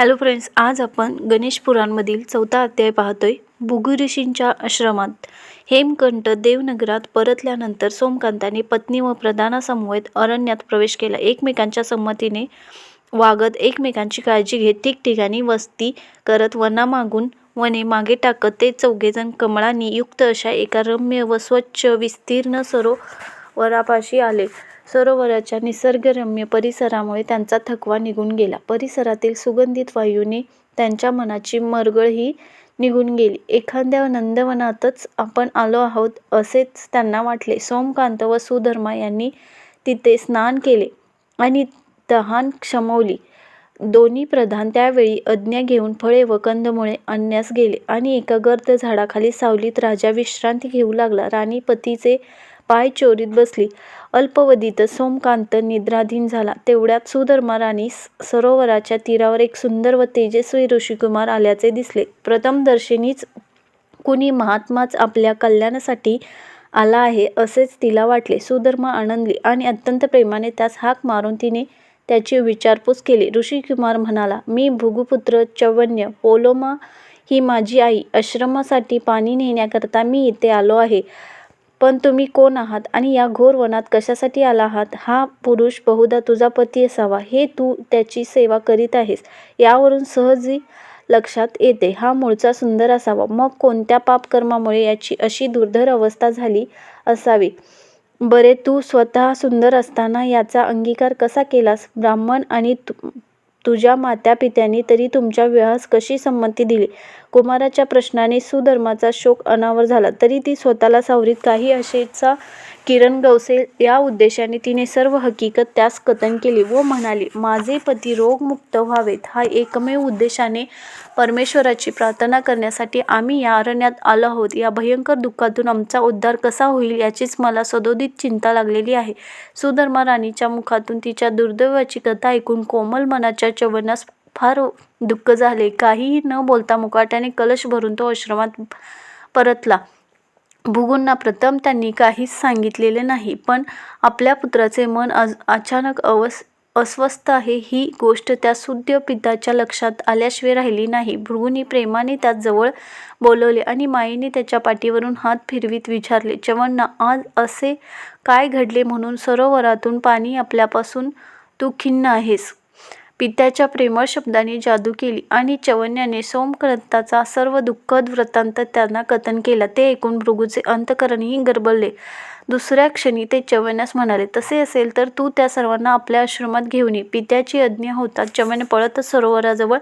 Hello friends आज आपण गणेश पुराणमधील चौथा अध्याय पाहतोय. भुगु ऋषींच्या आश्रमात. हेमकंठ देवनगरात परतल्यानंतर सोमकांताने पत्नी व प्रधानासमवेत अरण्यात प्रवेश केला. एकमेकांच्या संमतीने वागत एकमेकांची काळजी घेत ठिकठिकाणी वस्ती करत वनामागून वने मागे टाकत ते चौघेजण कमळांनी युक्त अशा एका रम्य व स्वच्छ विस्तीर्ण सरोवरापाशी आले. सरोवराच्या निसर्गरम्य परिसरामुळे त्यांचा थकवा निघून गेला. परिसरातील सुगंधित वायूने त्यांच्या मनाची मरगळही निघून गेली. एखाद्या नंदवनातच आपण आलो आहोत असेच त्यांना वाटले. सोमकांत व सुधर्मा यांनी तिथे स्नान केले आणि तहान क्षमवली. दोन्ही प्रधान त्यावेळी अज्ञा घेऊन फळे व कंदमुळे आणण्यास गेले आणि एका गर्द झाडाखाली सावलीत राजा विश्रांती घेऊ लागला. राणी पतीचे पाय चोरीत बसली. अल्पवधीतच सोमकांत निद्राधीन झाला. तेवढ्यात सुधर्मा राणी सरोवराच्या तीरावर एक सुंदर व तेजस्वी ऋषिकुमार आल्याचे दिसले. प्रथमदर्शनीच कुणी महात्माच आपल्या कल्याणासाठी आला आहे असेच तिला वाटले. सुधर्मा आनंदली आणि अत्यंत प्रेमाने त्यास हाक मारून तिने त्याची विचारपूस केली. ऋषिकुमार म्हणाला मी भृगुपुत्र चवन्य पोलोमा ही माझी आई. आश्रमासाठी पाणी नेण्याकरता मी इथे आलो आहे. पण तुम्ही कोण आहात आणि या घोर वनात कशासाठी आला आहात? हा पुरुष बहुधा तुझा पती असावा हे तू त्याची सेवा करीत आहेस. यावरून सहजी लक्षात येते हा मूळचा सुंदर असावा. मग कोणत्या पापकर्मामुळे याची अशी दुर्धर अवस्था झाली असावी? बरे तू स्वतः सुंदर असताना याचा अंगीकार कसा केलास? ब्राह्मण आणि तुझ्या मात्यापित्यांनी तरी तुमच्या विवाहास कशी संमती दिली? कुमाराच्या प्रश्नाने सुधर्माचा शोक अनावर झाला. तरी ती स्वतःला सावरीत काही आशेचा किरण गवसेल या उद्देशाने तिने सर्व हकीकत त्यास कथन केली व म्हणाली माझे पती रोगमुक्त व्हावेत. हा एकमेव उद्देशाने परमेश्वराची प्रार्थना करण्यासाठी आम्ही या अरण्यात आलो आहोत. या भयंकर दुःखातून आमचा उद्धार कसा होईल याचीच मला सदोदित चिंता लागलेली आहे. सुधर्मा राणीच्या मुखातून तिच्या दुर्दैवाची कथा ऐकून कोमल मनाच्या चवनास फार दुःख झाले. काहीही न बोलता मुकाट्याने कलश भरून तो आश्रमात परतला. भुगूंना प्रथम त्यांनी काहीच सांगितलेले नाही पण आपल्या पुत्राचे मन अचानक अवस अस्वस्थ आहे. ही गोष्ट त्या सुद्य पिताच्या लक्षात आल्याशिवाय राहिली नाही. भृगूंनी प्रेमाने त्यात जवळ बोलवले आणि माईने त्याच्या पाठीवरून हात फिरवीत विचारले चवण्णा आज असे काय घडले म्हणून सरोवरातून पाणी आपल्यापासून तू खिन्न आहेस? पित्याच्या प्रेमळ शब्दाने जादू केली आणि चवण्याने सोमकंताचा सर्व दुःखद वृत्तांत त्यांना कथन केला. ते ऐकून भृगूचे अंतकरणही गरबडले. दुसऱ्या क्षणी ते चवण्यास म्हणाले तसे असेल तर तू त्या सर्वांना आपल्या आश्रमात घेऊन ये. पित्याची आज्ञा होताच चवण्य पळतच सरोवराजवळ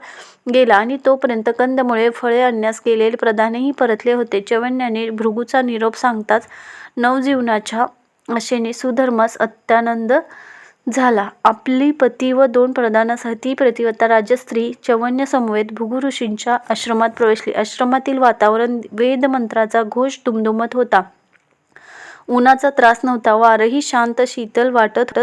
गेला आणि तोपर्यंत कंदमुळे फळे आणण्यास गेलेले प्रधानही परतले होते. चवण्याने भृगूचा निरोप सांगताच नवजीवनाच्या आशेने सुधर्मास अत्यानंद झाला. आपली पती व दोन प्रधानासह ती प्रतिवता राजस्त्री चवन्यसमवेत भृगु ऋषींच्या आश्रमात प्रवेशली. आश्रमातील वातावरण वेदमंत्राचा घोष दुमदुमत होता. उन्हाचा त्रास नव्हता. वारही शांत शीतल वाटत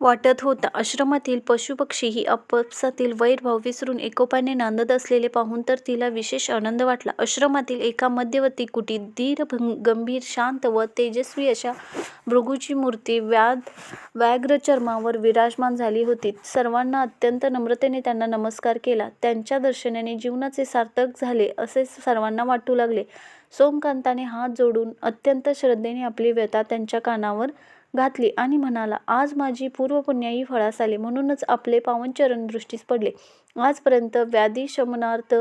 वाटत होता. आश्रमातील पशुपक्षीही आपापसातील वैरभाव विसरून एकोपाने नांदत असलेले पाहून तर तिला विशेष आनंद वाटला. आश्रमातील एका मध्यवर्ती कुटीत धीर गंभीर शांत व तेजस्वी अशा भृगूची मूर्ती व्याध व्याघ्र चर्मावर विराजमान झाली होती. सर्वांना अत्यंत नम्रतेने त्यांना नमस्कार केला. त्यांच्या दर्शनाने जीवनाचे सार्थक झाले असे सर्वांना वाटू लागले. सोमकांताने हात जोडून अत्यंत श्रद्धेने आपली व्यथा त्यांच्या कानावर घातली आणि म्हणाला आज माझी पूर्वपुण्याई फळास आली म्हणूनच आपले पावनचरण दृष्टीस पडले. आजपर्यंत व्याधी शमनार्थ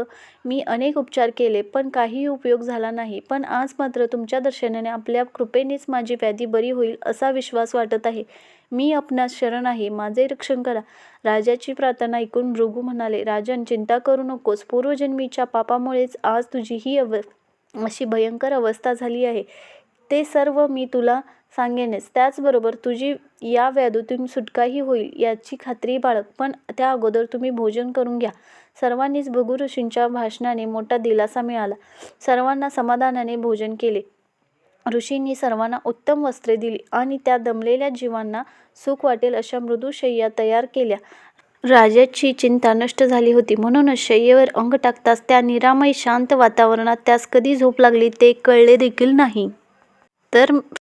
मी अनेक उपचार केले पण काहीही उपयोग झाला नाही. पण आज मात्र तुमच्या दर्शनाने आपल्या कृपेनेच माझी व्याधी बरी होईल असा विश्वास वाटत आहे. मी आपणास शरण आहे. माझे रक्षण करा. राजाची प्रार्थना ऐकून भृगू म्हणाले राजन चिंता करू नकोस. पूर्वजन्मीच्या पापामुळेच आज तुझी ही अव अशी भयंकर अवस्था झाली आहे. ते सर्व मी तुला सांगेनच. त्याचबरोबर तुझी या व्याधीतून सुटकाही होईल याची खात्री बाळग पण त्या अगोदर तुम्ही भोजन करून घ्या. सर्वांनीच भगु ऋषींच्या भाषणाने मोठा दिलासा मिळाला. सर्वांना समाधानाने भोजन केले. ऋषींनी सर्वांना उत्तम वस्त्रे दिली आणि त्या दमलेल्या जीवांना सुख वाटेल अशा मृदू शय्या तयार केल्या. राजाची चिंता नष्ट झाली होती. म्हणूनच शय्येवर अंग टाकताच त्या निरामय शांत वातावरणात त्यास कधी झोप लागली ते कळले देखील नाही. तर